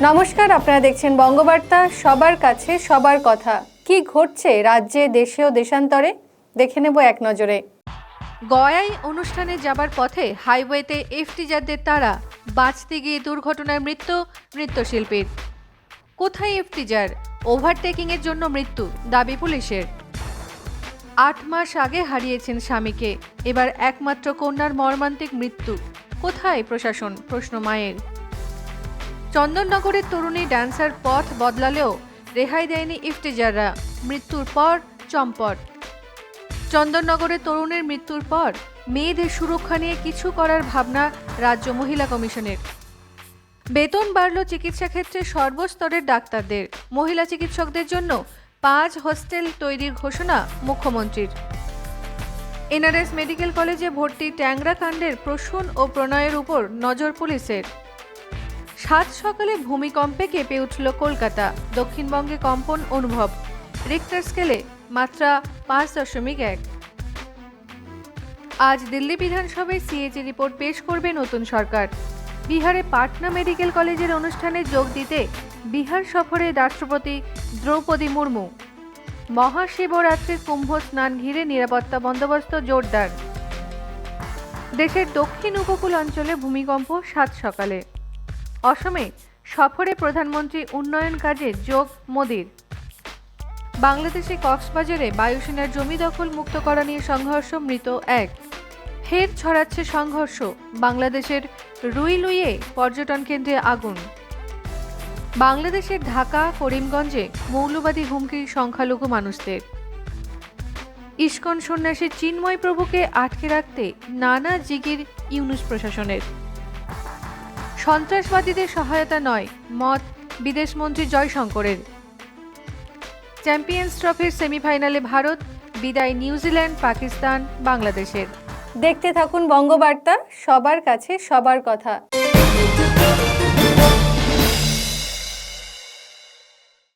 নমস্কার, আপনারা দেখছেন বঙ্গবার্তা। সবার কাছে সবার কথা। কি ঘটছে রাজ্যে, দেশে ও দেশান্তরে? দেখে নেব এক নজরে। গয়ায় অনুষ্ঠানে যাবার পথে হাইওয়েতে এফটিজারদের তারা বাঁচতে গিয়ে দুর্ঘটনায় মৃত্যু নৃত্যশিল্পীর। কোথায় এফটিজার? ওভারটেকিংয়ের জন্য মৃত্যু, দাবি পুলিশের। আট মাস আগে হারিয়েছেন স্বামীকে, এবার একমাত্র কন্যার মর্মান্তিক মৃত্যু। কোথায় প্রশাসন? প্রশ্ন মায়ের। চন্দননগরের তরুণী ড্যান্সার পথ বদলালেও রেহাই দেয়নি ইফতেজাররা। মৃত্যুর পর চম্পট। চন্দননগরের তরুণের মৃত্যুর পর মেয়েদের সুরক্ষা নিয়ে কিছু করার ভাবনা রাজ্য মহিলা কমিশনের। বেতন বাড়ল চিকিৎসা ক্ষেত্রে সর্বস্তরের ডাক্তারদের। মহিলা চিকিৎসকদের জন্য পাঁচ হোস্টেল তৈরির ঘোষণা মুখ্যমন্ত্রীর। এনআরএস মেডিকেল কলেজে ভর্তি ট্যাংরা কাণ্ডের প্রসূন ও প্রণয়ের উপর নজর পুলিশের। সাত সকালে ভূমিকম্পে কেঁপে উঠল কলকাতা। দক্ষিণবঙ্গে কম্পন অনুভব। রিক্টার স্কেলে মাত্রা পাঁচ দশমিক এক। আজ দিল্লি বিধানসভায় সিএজি রিপোর্ট পেশ করবে নতুন সরকার। বিহারে পাটনা মেডিকেল কলেজের অনুষ্ঠানে যোগ দিতে বিহার সফরে রাষ্ট্রপতি দ্রৌপদী মুর্মু। মহাশিবরাত্রির কুম্ভ স্নান ঘিরে নিরাপত্তা বন্দোবস্ত জোরদার। দেশের দক্ষিণ উপকূল অঞ্চলে ভূমিকম্প সাত সকালে। অসমে সফরে প্রধানমন্ত্রী উন্নয়ন কাজে যোগ মোদির। বাংলাদেশে কক্সবাজারে বায়ুসেনার জমি দখল মুক্ত করা নিয়ে সংঘর্ষ, মৃত এক। ফের ছড়াচ্ছে সংঘর্ষ, বাংলাদেশের রুইলুইয়ে পর্যটন কেন্দ্রে আগুন। বাংলাদেশের ঢাকা, করিমগঞ্জে মৌলবাদী হুমকি সংখ্যালঘু মানুষদের। ইস্কন সন্ন্যাসী চিন্ময় প্রভুকে আটকে রাখতে নানা জিগির ইউনুস প্রশাসনের। সন্ত্রাসবাদীদের সহায়তা নয়, মত বিদেশমন্ত্রী জয়শঙ্করের। চ্যাম্পিয়ন্স ট্রফির সেমিফাইনালে ভারত, বিদায় নিউজিল্যান্ড, পাকিস্তান, বাংলাদেশের। দেখতে থাকুন বঙ্গবার্তা, সবার কাছে সবার কথা।